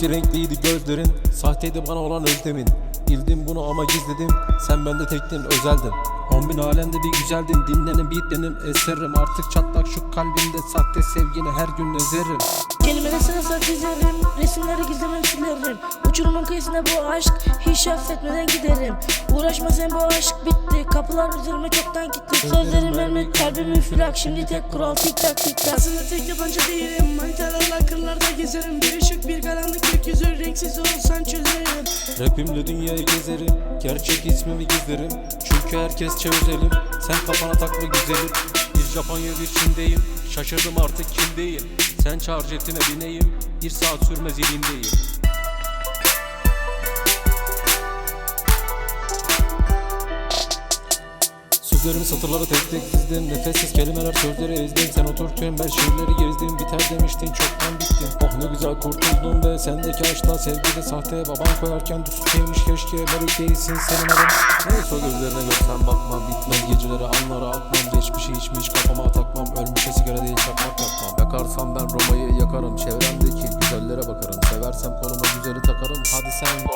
Multi renkliydi gözlerin Sahteydi bana olan özlemin. Bildim bunu ama gizledim Sen bende tektin özeldin. On bin alemde bir güzeldin Dinlenin beatlenin eserim. Artık çatlak şu kalbimde Sahte sevgini her gün ezerim. Kelimeleri sırasına dizerim Resimleri gizlemem silerim Uçurumun kıyısında bu aşk Hiç affetmeden giderim. Uğraşma sen bu aşk bitti. Kapılar üzerime çoktan gitti Sözlerim mermi kalbim. üflak Şimdi tek kural tik tak tik tak. Aslında tek yabancı değilim. Manitalarla kırlarda gezerim. Bir ışık gökyüzü Renksiz olsan çözerim. Rapimle dünyayı gezerim. Gerçek ismimi gizlerim Çünkü herkes çözelim. Sen kafana takma güzelim. Bir Japonya bir Çin'deyim. Şaşırdım artık kimdeyim? Sen çağır jetine bineyim. Bir saat sürmez ilindeyim Sözlerimi satırlara tek tek dizdim. Nefessiz kelimeler sözleri ezdim. Sen oturtun ben şiirleri gezdim. Biter demiştin çoktan bittin Oh ne güzel kurtuldum be. Sendeki aşkla sevgide sahte Baban koyarken düzkeymiş keşke Barış değilsin senin adın. Neyse gözlerine görsen bakma Bitmez. Gecelere anlara akmam Geçmişi hiç mi hiç kafama takmam. Ölmüşe sigara değil çakmak yakmam Yakarsam ben Roma'yı yakarım. Çevremdeki güzellere bakarım. Seversem koluma güzeli takarım. Hadi sen